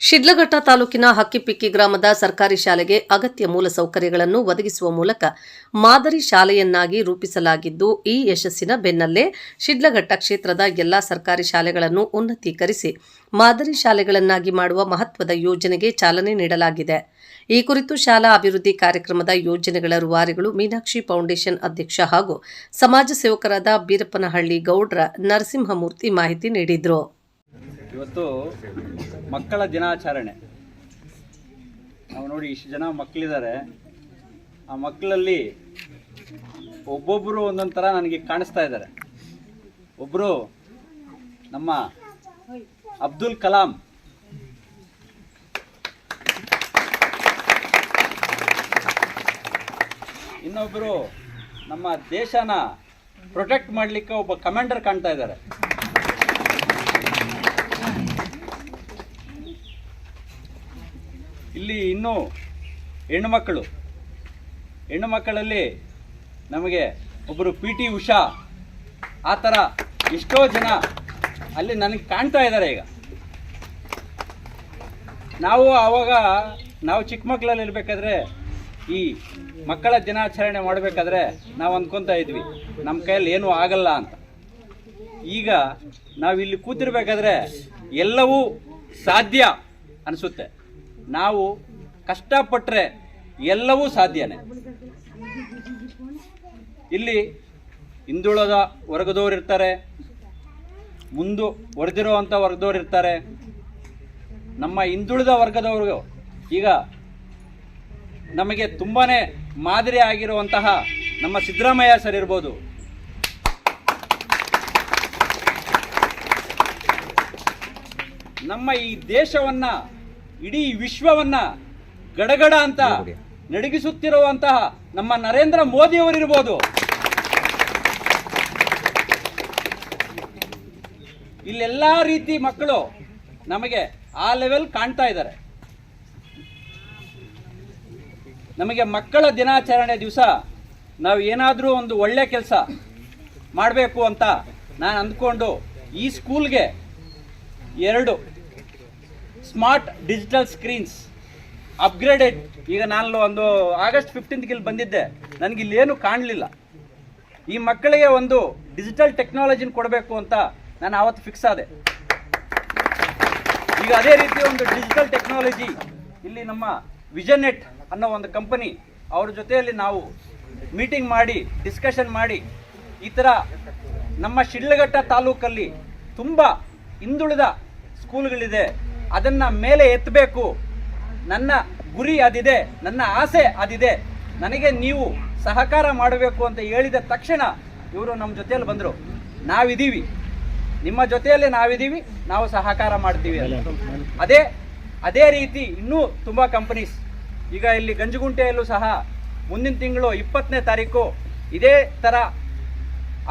ಶಿಡ್ಲಘಟ್ಟ ತಾಲೂಕಿನ ಹಕ್ಕಿಪಿಕ್ಕಿ ಗ್ರಾಮದ ಸರ್ಕಾರಿ ಶಾಲೆಗೆ ಅಗತ್ಯ ಮೂಲಸೌಕರ್ಯಗಳನ್ನು ಒದಗಿಸುವ ಮೂಲಕ ಮಾದರಿ ಶಾಲೆಯನ್ನಾಗಿ ರೂಪಿಸಲಾಗಿದ್ದು, ಈ ಯಶಸ್ಸಿನ ಬೆನ್ನಲ್ಲೇ ಶಿಡ್ಲಘಟ್ಟ ಕ್ಷೇತ್ರದ ಎಲ್ಲಾ ಸರ್ಕಾರಿ ಶಾಲೆಗಳನ್ನು ಉನ್ನತೀಕರಿಸಿ ಮಾದರಿ ಶಾಲೆಗಳನ್ನಾಗಿ ಮಾಡುವ ಮಹತ್ವದ ಯೋಜನೆಗೆ ಚಾಲನೆ ನೀಡಲಾಗಿದೆ. ಈ ಕುರಿತು ಶಾಲಾ ಅಭಿವೃದ್ಧಿ ಕಾರ್ಯಕ್ರಮದ ಯೋಜನೆಗಳ ರುವಾರಿಗಳು ಮೀನಾಕ್ಷಿ ಫೌಂಡೇಶನ್ ಅಧ್ಯಕ್ಷ ಹಾಗೂ ಸಮಾಜ ಸೇವಕರಾದ ಬೀರಪ್ಪನಹಳ್ಳಿ ಗೌಡ್ರ ನರಸಿಂಹಮೂರ್ತಿ ಮಾಹಿತಿ ನೀಡಿದರು. ಇವತ್ತು ಮಕ್ಕಳ ದಿನಾಚರಣೆ. ನಾವು ನೋಡಿ ಇಷ್ಟು ಜನ ಮಕ್ಕಳಿದ್ದಾರೆ. ಆ ಮಕ್ಕಳಲ್ಲಿ ಒಬ್ಬೊಬ್ಬರು ಒಂದೊಂದು ಥರ ನನಗೆ ಕಾಣಿಸ್ತಾ ಇದ್ದಾರೆ. ಒಬ್ಬರು ನಮ್ಮ ಅಬ್ದುಲ್ ಕಲಾಂ. ಇನ್ನೊಬ್ಬರು ನಮ್ಮ ದೇಶನ ಪ್ರೊಟೆಕ್ಟ್ ಮಾಡಲಿಕ್ಕೆ ಒಬ್ಬ ಕಮಾಂಡರ್ ಕಾಣ್ತಾ ಇದ್ದಾರೆ. ಇಲ್ಲಿ ಇನ್ನೂ ಹೆಣ್ಣುಮಕ್ಕಳು ಹೆಣ್ಣು ಮಕ್ಕಳಲ್ಲಿ ನಮಗೆ ಒಬ್ಬರು ಪಿ ಟಿ ಉಷಾ. ಆ ಥರ ಎಷ್ಟೋ ಜನ ಅಲ್ಲಿ ನನಗೆ ಕಾಣ್ತಾ ಇದ್ದಾರೆ ಈಗ. ನಾವು ಆವಾಗ ನಾವು ಚಿಕ್ಕ ಮಕ್ಕಳಲ್ಲಿ ಇರಬೇಕಾದ್ರೆ ಈ ಮಕ್ಕಳ ದಿನಾಚರಣೆ ಮಾಡಬೇಕಾದ್ರೆ ನಾವು ಅಂದ್ಕೊತಾ ಇದ್ವಿ, ನಮ್ಮ ಕೈಯಲ್ಲಿ ಏನೂ ಆಗಲ್ಲ ಅಂತ. ಈಗ ನಾವು ಇಲ್ಲಿ ಕೂತಿರ್ಬೇಕಾದ್ರೆ ಎಲ್ಲವೂ ಸಾಧ್ಯ ಅನಿಸುತ್ತೆ. ನಾವು ಕಷ್ಟಪಟ್ಟರೆ ಎಲ್ಲವೂ ಸಾಧ್ಯನೇ. ಇಲ್ಲಿ ಹಿಂದುಳದ ವರ್ಗದವ್ರು ಇರ್ತಾರೆ, ಮುಂದು ವರ್ದಿರುವಂಥ ವರ್ಗದವ್ರು ಇರ್ತಾರೆ. ನಮ್ಮ ಹಿಂದುಳಿದ ವರ್ಗದವರು ಈಗ ನಮಗೆ ತುಂಬಾ ಮಾದರಿ ಆಗಿರುವಂತಹ ನಮ್ಮ ಸಿದ್ದರಾಮಯ್ಯ ಸರ್ ಇರ್ಬೋದು. ನಮ್ಮ ಈ ದೇಶವನ್ನ ಇಡೀ ವಿಶ್ವವನ್ನ ಗಡಗಡ ಅಂತ ನಡಗಿಸುತ್ತಿರುವಂತಹ ನಮ್ಮ ನರೇಂದ್ರ ಮೋದಿಯವರಿರ್ಬೋದು. ಇಲ್ಲೆಲ್ಲ ರೀತಿ ಮಕ್ಕಳು ನಮಗೆ ಆ ಲೆವೆಲ್ ಕಾಣ್ತಾ ಇದ್ದಾರೆ. ನಮಗೆ ಮಕ್ಕಳ ದಿನಾಚರಣೆ ದಿವಸ ನಾವು ಏನಾದರೂ ಒಂದು ಒಳ್ಳೆ ಕೆಲಸ ಮಾಡಬೇಕು ಅಂತ ನಾನು ಅಂದ್ಕೊಂಡು ಈ ಸ್ಕೂಲ್ಗೆ ಎರಡು ಸ್ಮಾರ್ಟ್ ಡಿಜಿಟಲ್ ಸ್ಕ್ರೀನ್ಸ್ ಅಪ್ಗ್ರೇಡೆಡ್. ಈಗ ನಾನು ಒಂದು ಆಗಸ್ಟ್ ಫಿಫ್ಟೀನ್ತ್ಗೆ ಇಲ್ಲಿ ಬಂದಿದ್ದೆ. ನನಗೆ ಇಲ್ಲೇನು ಕಾಣಲಿಲ್ಲ. ಈ ಮಕ್ಕಳಿಗೆ ಒಂದು ಡಿಜಿಟಲ್ ಟೆಕ್ನಾಲಜಿನ ಕೊಡಬೇಕು ಅಂತ ನಾನು ಆವತ್ತು ಫಿಕ್ಸ್ ಆದೆ. ಈಗ ಅದೇ ರೀತಿ ಒಂದು ಡಿಜಿಟಲ್ ಟೆಕ್ನಾಲಜಿ, ಇಲ್ಲಿ ನಮ್ಮ ವಿಜನ್ ನೆಟ್ ಅನ್ನೋ ಒಂದು ಕಂಪನಿ, ಅವ್ರ ಜೊತೆಯಲ್ಲಿ ನಾವು ಮೀಟಿಂಗ್ ಮಾಡಿ ಡಿಸ್ಕಷನ್ ಮಾಡಿ, ಈ ಥರ ನಮ್ಮ ಶಿಡ್ಲಘಟ್ಟ ತಾಲೂಕಲ್ಲಿ ತುಂಬ ಹಿಂದುಳಿದ ಸ್ಕೂಲ್ಗಳಿದೆ. ಅದನ್ನು ಮೇಲೆ ಎತ್ತಬೇಕು. ನನ್ನ ಗುರಿ ಅದಿದೆ, ನನ್ನ ಆಸೆ ಅದಿದೆ. ನನಗೆ ನೀವು ಸಹಕಾರ ಮಾಡಬೇಕು ಅಂತ ಹೇಳಿದ ತಕ್ಷಣ ಇವರು ನಮ್ಮ ಜೊತೆಯಲ್ಲಿ ಬಂದರು. ನಾವಿದ್ದೀವಿ ನಿಮ್ಮ ಜೊತೆಯಲ್ಲೇ ನಾವಿದ್ದೀವಿ ನಾವು ಸಹಕಾರ ಮಾಡ್ತೀವಿ. ಅದೇ ಅದೇ ರೀತಿ ಇನ್ನೂ ತುಂಬ ಕಂಪನೀಸ್ ಈಗ ಇಲ್ಲಿ ಗಂಜುಗುಂಟೆಯಲ್ಲೂ ಸಹ ಮುಂದಿನ ತಿಂಗಳು ಇಪ್ಪತ್ತನೇ ತಾರೀಕು ಇದೇ ಥರ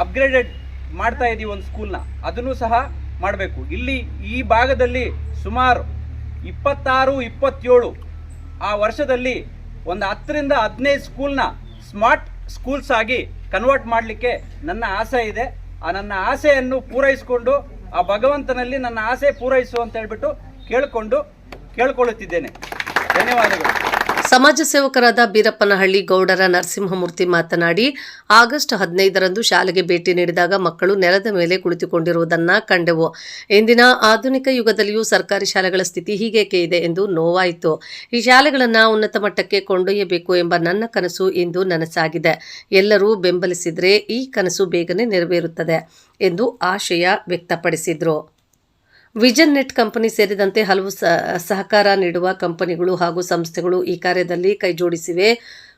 ಅಪ್ಗ್ರೇಡೆಡ್ ಮಾಡ್ತಾ ಇದ್ದೀವಿ ಒಂದು ಸ್ಕೂಲ್ನ ಅದನ್ನು ಸಹ ಮಾಡಬೇಕು. ಇಲ್ಲಿ ಈ ಭಾಗದಲ್ಲಿ ಸುಮಾರು ಇಪ್ಪತ್ತಾರು, ಇಪ್ಪತ್ತೇಳು ಆ ವರ್ಷದಲ್ಲಿ ಒಂದು ಹತ್ತರಿಂದ ಹದಿನೈದು ಸ್ಕೂಲ್ನ ಸ್ಮಾರ್ಟ್ ಸ್ಕೂಲ್ಸ್ ಆಗಿ ಕನ್ವರ್ಟ್ ಮಾಡಲಿಕ್ಕೆ ನನ್ನ ಆಸೆ ಇದೆ. ಆ ನನ್ನ ಆಸೆಯನ್ನು ಪೂರೈಸಿಕೊಂಡು, ಆ ಭಗವಂತನಲ್ಲಿ ನನ್ನ ಆಸೆ ಪೂರೈಸು ಅಂತ ಹೇಳ್ಬಿಟ್ಟು ಕೇಳಿಕೊಂಡು ಕೇಳ್ಕೊಳ್ಳುತ್ತಿದ್ದೇನೆ. ಧನ್ಯವಾದಗಳು. ಸಮಾಜ ಸೇವಕರಾದ ಬೀರಪ್ಪನಹಳ್ಳಿ ಗೌಡರ ನರಸಿಂಹಮೂರ್ತಿ ಮಾತನಾಡಿ, ಆಗಸ್ಟ್ ಹದಿನೈದರಂದು ಶಾಲೆಗೆ ಭೇಟಿ ನೀಡಿದಾಗ ಮಕ್ಕಳು ನೆಲದ ಮೇಲೆ ಕುಳಿತುಕೊಂಡಿರುವುದನ್ನ ಕಂಡೆವು. ಇಂದಿನ ಆಧುನಿಕ ಯುಗದಲ್ಲಿಯೂ ಸರ್ಕಾರಿ ಶಾಲೆಗಳ ಸ್ಥಿತಿ ಹೀಗೇಕೆ ಇದೆ ಎಂದು ನೋವಾಯಿತು. ಈ ಶಾಲೆಗಳನ್ನು ಉನ್ನತ ಮಟ್ಟಕ್ಕೆ ಕೊಂಡೊಯ್ಯಬೇಕು ಎಂಬ ನನ್ನ ಕನಸು ಇಂದು ನನಸಾಗಿದೆ. ಎಲ್ಲರೂ ಬೆಂಬಲಿಸಿದರೆ ಈ ಕನಸು ಬೇಗನೆ ನೆರವೇರುತ್ತದೆ ಎಂದು ಆಶಯ ವ್ಯಕ್ತಪಡಿಸಿದರು. ವಿಜನ್ ನೆಟ್ ಕಂಪನಿ ಸೇರಿದಂತೆ ಹಲವು ಸಹಕಾರ ನೀಡುವ ಕಂಪನಿಗಳು ಹಾಗೂ ಸಂಸ್ಥೆಗಳು ಈ ಕಾರ್ಯದಲ್ಲಿ ಕೈಜೋಡಿಸಿವೆ.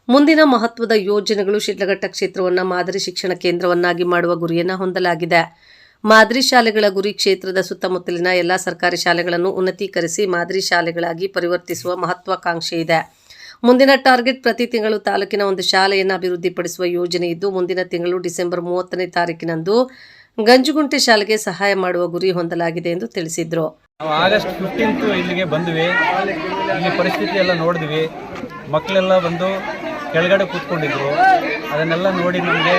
ಮುಂದಿನ ಮಹತ್ವದ ಯೋಜನೆಗಳು ಶಿಡ್ಲಘಟ್ಟ ಕ್ಷೇತ್ರವನ್ನು ಮಾದರಿ ಶಿಕ್ಷಣ ಕೇಂದ್ರವನ್ನಾಗಿ ಮಾಡುವ ಗುರಿಯನ್ನು ಹೊಂದಲಾಗಿದೆ. ಮಾದರಿ ಶಾಲೆಗಳ ಗುರಿ ಕ್ಷೇತ್ರದ ಸುತ್ತಮುತ್ತಲಿನ ಎಲ್ಲ ಸರ್ಕಾರಿ ಶಾಲೆಗಳನ್ನು ಉನ್ನತೀಕರಿಸಿ ಮಾದರಿ ಶಾಲೆಗಳಾಗಿ ಪರಿವರ್ತಿಸುವ ಮಹತ್ವಾಕಾಂಕ್ಷೆ ಇದೆ. ಮುಂದಿನ ಟಾರ್ಗೆಟ್ ಪ್ರತಿ ತಿಂಗಳು ತಾಲೂಕಿನ ಒಂದು ಶಾಲೆಯನ್ನು ಅಭಿವೃದ್ಧಿಪಡಿಸುವ ಯೋಜನೆ ಇದ್ದು, ಮುಂದಿನ ತಿಂಗಳು ಡಿಸೆಂಬರ್ ಮೂವತ್ತನೇ ತಾರೀಕಿನಂದು ಗಂಜುಗುಂಟೆ ಶಾಲೆಗೆ ಸಹಾಯ ಮಾಡುವ ಗುರಿ ಹೊಂದಲಾಗಿದೆ ಎಂದು ತಿಳಿಸಿದರು. ನಾವು ಆಗಸ್ಟ್ ಫಿಫ್ಟೀನ್ತ್ ಇಲ್ಲಿಗೆ ಬಂದ್ವಿ. ಇಲ್ಲಿ ಪರಿಸ್ಥಿತಿ ಎಲ್ಲ ನೋಡಿದ್ವಿ. ಮಕ್ಕಳೆಲ್ಲ ಬಂದು ಕೆಳಗಡೆ ಕೂತ್ಕೊಂಡಿದ್ರು. ಅದನ್ನೆಲ್ಲ ನೋಡಿ ನಮಗೆ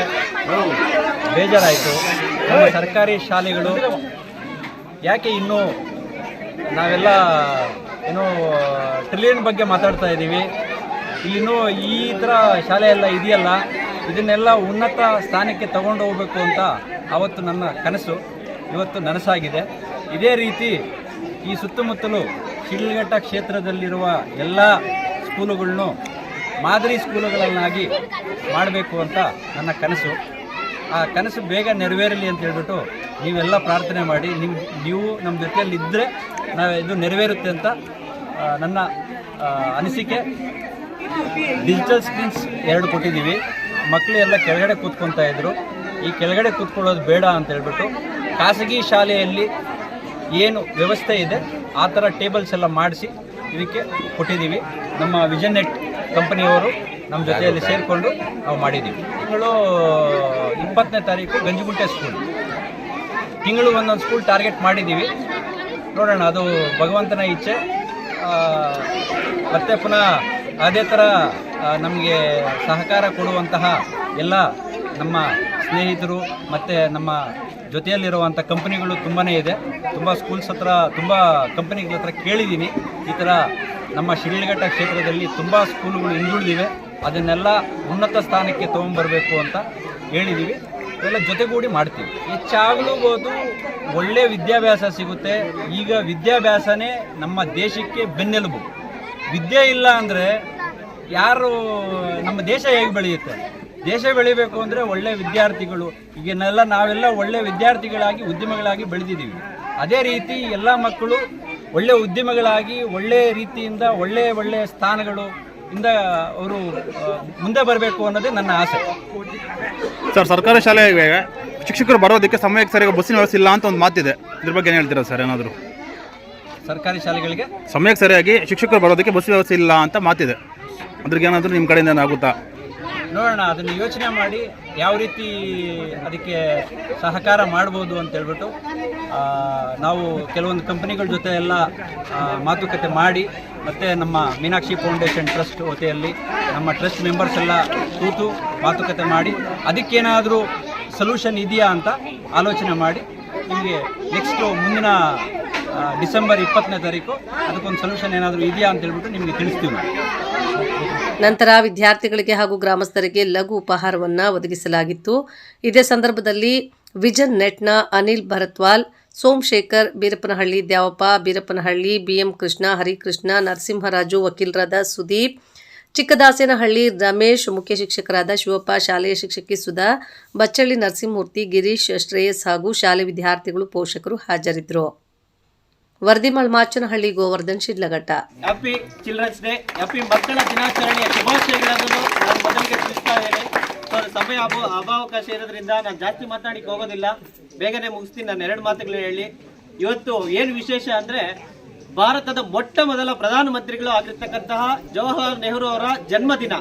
ಬೇಜಾರಾಯಿತು. ನಮ್ಮ ಸರ್ಕಾರಿ ಶಾಲೆಗಳು ಯಾಕೆ ಇನ್ನೂ ನಾವೆಲ್ಲ ಏನೋ ಟ್ರಿಲಿಯನ್ ಬಗ್ಗೆ ಮಾತಾಡ್ತಾ ಇದ್ದೀವಿ ಇಲ್ಲಿನೂ ಈ ಥರ ಶಾಲೆ ಎಲ್ಲ ಇದೆಯಲ್ಲ ಇದನ್ನೆಲ್ಲ ಉನ್ನತ ಸ್ಥಾನಕ್ಕೆ ತಗೊಂಡು ಹೋಗಬೇಕು ಅಂತ ಅವತ್ತು ನನ್ನ ಕನಸು, ಇವತ್ತು ನನಸಾಗಿದೆ. ಇದೇ ರೀತಿ ಈ ಸುತ್ತಮುತ್ತಲು ಶಿಡ್ಲಘಟ್ಟ ಕ್ಷೇತ್ರದಲ್ಲಿರುವ ಎಲ್ಲ ಸ್ಕೂಲುಗಳನ್ನು ಮಾದರಿ ಸ್ಕೂಲುಗಳನ್ನಾಗಿ ಮಾಡಬೇಕು ಅಂತ ನನ್ನ ಕನಸು. ಆ ಕನಸು ಬೇಗ ನೆರವೇರಲಿ ಅಂತ ಹೇಳ್ಬಿಟ್ಟು ನೀವೆಲ್ಲ ಪ್ರಾರ್ಥನೆ ಮಾಡಿ ನಿಮ್ಮ ನೀವು ನಮ್ಮ ಜೊತೆಯಲ್ಲಿ ಇದ್ದರೆ ನಾವು ಇದು ನೆರವೇರುತ್ತೆ ಅಂತ ನನ್ನ ಅನಿಸಿಕೆ. ಡಿಜಿಟಲ್ ಸ್ಕ್ರೀನ್ಸ್ ಎರಡು ಕೊಟ್ಟಿದ್ದೀವಿ. ಮಕ್ಕಳು ಎಲ್ಲ ಕೆಳಗಡೆ ಕೂತ್ಕೊತಾ ಇದ್ರು. ಈ ಕೆಳಗಡೆ ಕೂತ್ಕೊಳ್ಳೋದು ಬೇಡ ಅಂತ ಹೇಳ್ಬಿಟ್ಟು ಖಾಸಗಿ ಶಾಲೆಯಲ್ಲಿ ಏನು ವ್ಯವಸ್ಥೆ ಇದೆ ಆ ಥರ ಟೇಬಲ್ಸ್ ಎಲ್ಲ ಮಾಡಿಸಿ ಇದಕ್ಕೆ ಕೊಟ್ಟಿದ್ದೀವಿ. ನಮ್ಮ ವಿಜನ್ ನೆಟ್ ಕಂಪನಿಯವರು ನಮ್ಮ ಜೊತೆಯಲ್ಲಿ ಸೇರಿಕೊಂಡು ನಾವು ಮಾಡಿದ್ದೀವಿ. ತಿಂಗಳು ಇಪ್ಪತ್ತನೇ ತಾರೀಕು ಗಂಜಿಗುಂಟೆ ಸ್ಕೂಲ್ ತಿಂಗಳು ಒಂದೊಂದು ಸ್ಕೂಲ್ ಟಾರ್ಗೆಟ್ ಮಾಡಿದ್ದೀವಿ. ನೋಡೋಣ ಅದು ಭಗವಂತನ ಇಚ್ಛೆ. ಮತ್ತೆ ಪುನಃ ಅದೇ ಥರ ನಮಗೆ ಸಹಕಾರ ಕೊಡುವಂತಹ ಎಲ್ಲ ನಮ್ಮ ಸ್ನೇಹಿತರು ಮತ್ತು ನಮ್ಮ ಜೊತೆಯಲ್ಲಿರುವಂಥ ಕಂಪ್ನಿಗಳು ತುಂಬಾ ಇದೆ. ತುಂಬ ಸ್ಕೂಲ್ಸ್ ಹತ್ರ, ತುಂಬ ಕಂಪ್ನಿಗಳ ಹತ್ರ ಕೇಳಿದ್ದೀನಿ. ಈ ಥರ ನಮ್ಮ ಶಿಡ್ಲಘಟ್ಟ ಕ್ಷೇತ್ರದಲ್ಲಿ ತುಂಬ ಸ್ಕೂಲ್ಗಳು ಹಿಂದುಳಿದಿವೆ ಅದನ್ನೆಲ್ಲ ಉನ್ನತ ಸ್ಥಾನಕ್ಕೆ ತೊಗೊಂಬರಬೇಕು ಅಂತ ಹೇಳಿದ್ದೀವಿ ಎಲ್ಲ ಜೊತೆಗೂಡಿ ಮಾಡ್ತೀವಿ. ಹೆಚ್ಚಾಗಲೂಬೋದು ಒಳ್ಳೆ ವಿದ್ಯಾಭ್ಯಾಸ ಸಿಗುತ್ತೆ. ಈಗ ವಿದ್ಯಾಭ್ಯಾಸನೇ ನಮ್ಮ ದೇಶಕ್ಕೆ ಬೆನ್ನೆಲುಬು. ವಿದ್ಯೆ ಇಲ್ಲ ಅಂದರೆ ಯಾರು ನಮ್ಮ ದೇಶ ಹೇಗೆ ಬೆಳೆಯುತ್ತೆ? ದೇಶ ಬೆಳಿಬೇಕು ಅಂದರೆ ಒಳ್ಳೆ ವಿದ್ಯಾರ್ಥಿಗಳು. ಈಗಿನೆಲ್ಲ ನಾವೆಲ್ಲ ಒಳ್ಳೆ ವಿದ್ಯಾರ್ಥಿಗಳಾಗಿ ಉದ್ಯಮಗಳಾಗಿ ಬೆಳೆದಿದ್ದೀವಿ. ಅದೇ ರೀತಿ ಎಲ್ಲ ಮಕ್ಕಳು ಒಳ್ಳೆ ಉದ್ಯಮಗಳಾಗಿ ಒಳ್ಳೆ ರೀತಿಯಿಂದ ಒಳ್ಳೆ ಒಳ್ಳೆ ಸ್ಥಾನಗಳು ಇಂದ ಅವರು ಮುಂದೆ ಬರಬೇಕು ಅನ್ನೋದೇ ನನ್ನ ಆಸೆ. ಸರ್ ಸರ್ಕಾರಿ ಶಾಲೆ ಶಿಕ್ಷಕರು ಬರೋದಕ್ಕೆ ಸಮಯಕ್ಕೆ ಸರಿಯಾಗಿ ಬಸ್ಸಿನ ವ್ಯವಸ್ಥೆ ಇಲ್ಲ ಅಂತ ಒಂದು ಮಾತಿದೆ. ಇದ್ರ ಬಗ್ಗೆ ಏನು ಹೇಳ್ತೀರಾ ಸರ್ ಏನಾದರೂ? ಸರ್ಕಾರಿ ಶಾಲೆಗಳಿಗೆ? ಸಮಯಕ್ಕೆ ಸರಿಯಾಗಿ ಶಿಕ್ಷಕರು ಬರೋದಕ್ಕೆ ಬಸ್ ವ್ಯವಸ್ಥೆ ಇಲ್ಲ ಅಂತ ಮಾತಿದೆ. ಅದ್ರಿಗೆ ಏನಾದರೂ ನಿಮ್ಮ ಕಡೆಯಿಂದ ಏನಾಗುತ್ತಾ? ನೋಡೋಣ ಅದನ್ನು ಯೋಚನೆ ಮಾಡಿ ಯಾವ ರೀತಿ ಅದಕ್ಕೆ ಸಹಕಾರ ಮಾಡ್ಬೋದು ಅಂತ ಹೇಳ್ಬಿಟ್ಟು ಆ, ನಾವು ಕೆಲವೊಂದು ಕಂಪನಿಗಳ ಜೊತೆ ಎಲ್ಲ ಮಾತುಕತೆ ಮಾಡಿ ಮತ್ತು ನಮ್ಮ ಮೀನಾಕ್ಷಿ ಫೌಂಡೇಶನ್ ಟ್ರಸ್ಟ್ ವತಿಯಲ್ಲಿ ನಮ್ಮ ಟ್ರಸ್ಟ್ ಮೆಂಬರ್ಸ್ ಎಲ್ಲ ಕೂತು ಮಾತುಕತೆ ಮಾಡಿ ಅದಕ್ಕೇನಾದರೂ ಸೊಲ್ಯೂಷನ್ ಇದೆಯಾ ಅಂತ ಆಲೋಚನೆ ಮಾಡಿ ನಿಮಗೆ ನೆಕ್ಸ್ಟು ಮುಂದಿನ ಡಿಸೆಂಬರ್ ಇಪ್ಪತ್ತನೇ ತಾರೀಕು. ಅದಕ್ಕೊಂದು ಸೊಲ್ಯೂಷನ್ ಏನಾದರೂ ಇದೆಯಾ ಅಂತ ಹೇಳ್ಬಿಟ್ಟು ನಿಮಗೆ ತಿಳಿಸ್ತೀವಿ ನಂತರ ವಿದ್ಯಾರ್ಥಿಗಳಿಗೆ ಹಾಗೂ ಗ್ರಾಮಸ್ಥರಿಗೆ ಲಘು ಉಪಹಾರವನ್ನು ಒದಗಿಸಲಾಗಿತ್ತು. ಇದೇ ಸಂದರ್ಭದಲ್ಲಿ ವಿಜನ್ ನೆಟ್ನ ಅನಿಲ್ ಭರತ್ವಾಲ್, ಸೋಮಶೇಖರ್ ಬೀರಪ್ಪನಹಳ್ಳಿ ದ್ಯಾವಪ್ಪ, ಬೀರಪ್ಪನಹಳ್ಳಿ ಬಿಎಂ ಕೃಷ್ಣ, ಹರಿಕೃಷ್ಣ, ನರಸಿಂಹರಾಜು, ವಕೀಲರಾದ ಸುದೀಪ್, ಚಿಕ್ಕದಾಸೇನಹಳ್ಳಿ ರಮೇಶ್, ಮುಖ್ಯ ಶಿಕ್ಷಕರಾದ ಶಿವಪ್ಪ, ಶಾಲೆಯ ಶಿಕ್ಷಕಿ ಸುಧಾ, ಬಚ್ಚಳ್ಳಿ ನರಸಿಂಹಮೂರ್ತಿ, ಗಿರೀಶ್ ಶ್ರೇಯಸ್ ಹಾಗೂ ಶಾಲೆ ವಿದ್ಯಾರ್ಥಿಗಳು ಪೋಷಕರು ಹಾಜರಿದ್ದರು. ವರದಿ Machanahalli, Govardhan, Shidlaghatta. Happy children's day happy ಮಕ್ಕಳ ದಿನಾಚರಣೆಯ ಶುಭಾಶಯಗಳನ್ನು ನಾನು ಮೊದಲಿಗೆ ತಿಳಿಸ್ತಾ ಇದ್ದೇನೆ. ಸೊ, ಸಮಯ ಅಭಾವ ಅಭಾವಕಾಶ ಇರೋದ್ರಿಂದ ನಾನು ಜಾಸ್ತಿ ಮಾತಾಡಕ್ಕೆ ಹೋಗೋದಿಲ್ಲ. ಬೇಗನೆ ಮುಗಿಸ್ತೀನಿ, ನಾನು ಎರಡು ಮಾತುಗಳು ಹೇಳಿ. ಇವತ್ತು ಏನು ವಿಶೇಷ ಅಂದರೆ, ಭಾರತದ ಮೊಟ್ಟ ಮೊದಲ ಪ್ರಧಾನಮಂತ್ರಿಗಳು ಆಗಿರ್ತಕ್ಕಂತಹ ಜವಾಹರ್ಲಾಲ್ ನೆಹರು ಅವರ ಜನ್ಮದಿನ.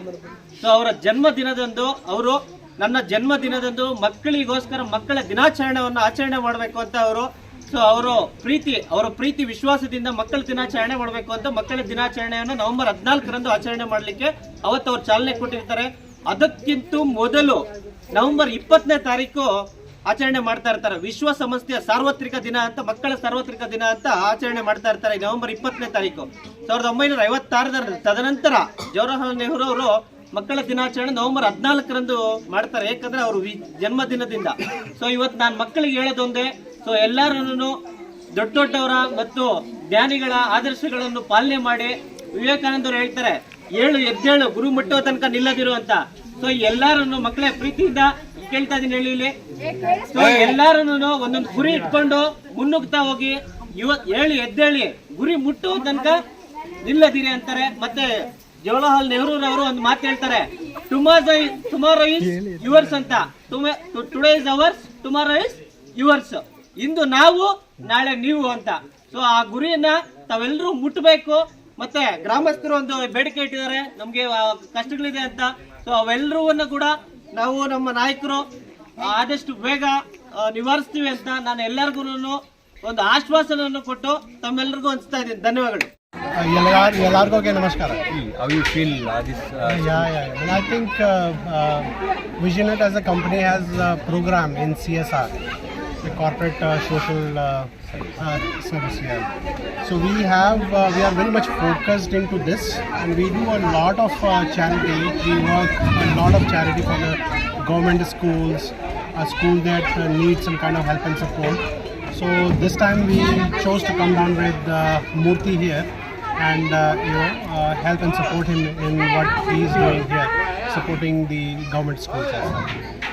ಸೊ, ಅವರ ಜನ್ಮದಿನದಂದು ಅವರು ನನ್ನ ಜನ್ಮದಿನದಂದು ಮಕ್ಕಳಿಗೋಸ್ಕರ ಮಕ್ಕಳ ದಿನಾಚರಣೆಯನ್ನು ಆಚರಣೆ ಮಾಡಬೇಕು ಅಂತ ಅವರು ಸೊ ಅವರು ಪ್ರೀತಿ, ಅವರ ಪ್ರೀತಿ ವಿಶ್ವಾಸದಿಂದ ಮಕ್ಕಳ ದಿನಾಚರಣೆ ಮಾಡಬೇಕು ಅಂತ ಮಕ್ಕಳ ದಿನಾಚರಣೆಯನ್ನು ನವೆಂಬರ್ ಹದಿನಾಲ್ಕರಂದು ಆಚರಣೆ ಮಾಡಲಿಕ್ಕೆ ಅವತ್ತು ಅವ್ರು ಚಾಲನೆ ಕೊಟ್ಟಿರ್ತಾರೆ. ಅದಕ್ಕಿಂತ ಮೊದಲು ನವೆಂಬರ್ ಇಪ್ಪತ್ತನೇ ತಾರೀಕು ಆಚರಣೆ ಮಾಡ್ತಾ ಇರ್ತಾರೆ. ವಿಶ್ವ ಸಂಸ್ಥೆಯ ಸಾರ್ವತ್ರಿಕ ದಿನ ಅಂತ, ಮಕ್ಕಳ ಸಾರ್ವತ್ರಿಕ ದಿನ ಅಂತ ಆಚರಣೆ ಮಾಡ್ತಾ ಇರ್ತಾರೆ ನವೆಂಬರ್ ಇಪ್ಪತ್ತನೇ ತಾರೀಕು. ಸಾವಿರದ ಒಂಬೈನೂರ ಐವತ್ತಾರರ ತದನಂತರ ಜವಾಹರಲಾಲ್ ನೆಹರು ಅವರು ಮಕ್ಕಳ ದಿನಾಚರಣೆ ನವೆಂಬರ್ ಹದಿನಾಲ್ಕರಂದು ಮಾಡ್ತಾರೆ. ಯಾಕಂದ್ರೆ ಅವರು ಜನ್ಮದಿನದಿಂದ. ಸೊ ಇವತ್ತು ನಾನು ಮಕ್ಕಳಿಗೆ ಹೇಳೋದೊಂದೇ ಸೊ ಎಲ್ಲರನ್ನು ದೊಡ್ಡ ದೊಡ್ಡವರ ಮತ್ತು ಜ್ಞಾನಿಗಳ ಆದರ್ಶಗಳನ್ನು ಪಾಲನೆ ಮಾಡಿ ವಿವೇಕಾನಂದರು ಹೇಳ್ತಾರೆ ಏಳು ಎದ್ದೇಳು ಗುರು ಮುಟ್ಟೋ ತನಕ ನಿಲ್ಲದಿರು ಅಂತ. ಸೊ ಎಲ್ಲರನ್ನು ಮಕ್ಕಳ ಪ್ರೀತಿಯಿಂದ ಕೇಳ್ತಾ ಇದೀನಿ ಹೇಳಿ ಇಲ್ಲಿ. ಸೊ ಎಲ್ಲಾರನ್ನು ಒಂದೊಂದು ಗುರಿ ಇಟ್ಕೊಂಡು ಮುನ್ನುಗ್ತಾ ಹೋಗಿ ಇವತ್ ಹೇಳಿ ಎದ್ದೇಳಿ ಗುರಿ ಮುಟ್ಟೋ ತನಕ ನಿಲ್ಲದಿರಿ ಅಂತಾರೆ. ಮತ್ತೆ ಜವಾಹರ್ಲಾಲ್ ನೆಹರೂರವರು ಒಂದು ಮಾತು ಹೇಳ್ತಾರೆ ಟುಮಾರೋ ಟುಮಾರೋ ಇಸ್ ಯುವರ್ಸ್ ಅಂತ. Today is ours tomorrow is yours ಇಂದು ನಾವು ನಾಳೆ ನೀವು ಅಂತ. ಸೊ ಆ ಗುರಿಯನ್ನ ತಾವೆಲ್ಲರೂ ಮುಟ್ಟಬೇಕು ಮತ್ತೆ ಗ್ರಾಮಸ್ಥರು ಒಂದು ಬೇಡಿಕೆ ಇಟ್ಟಿದ್ದಾರೆ. ನಮ್ಗೆ ಕಷ್ಟಗಳಿದೆ ಅಂತ. ಸೊ ಅವೆಲ್ಲರನ್ನ ಕೂಡ ನಾವು ನಮ್ಮ ನಾಯಕರು ಆದಷ್ಟು ಬೇಗ ನಿವಾರಿಸ್ತೀವಿ ಅಂತ ನಾನು ಎಲ್ಲರಿಗೂ ಒಂದು ಆಶ್ವಾಸನವನ್ನು ಕೊಟ್ಟು ತಮ್ಮೆಲ್ಲರಿಗೂ ಹಂಚ್ತಾ ಇದ್ದೀನಿ. ಧನ್ಯವಾದಗಳು. ಎಲ್ಲಾರ್ ಎಲ್ಲರಿಗೂ ನಮಸ್ಕಾರ. How you feel this yeah yeah Yeah, yeah. And I think uh, uh, Visionet as a company has a program in CSR the corporate uh, social uh, uh, service here. So we have uh, we are very much focused into this, and we do a lot of uh, charity. We work a lot of charity for the government schools, a school that uh, needs some kind of help and support. So this time we chose to come down with Murthy here and you know help and support him in what he is doing here, supporting the government schools as well.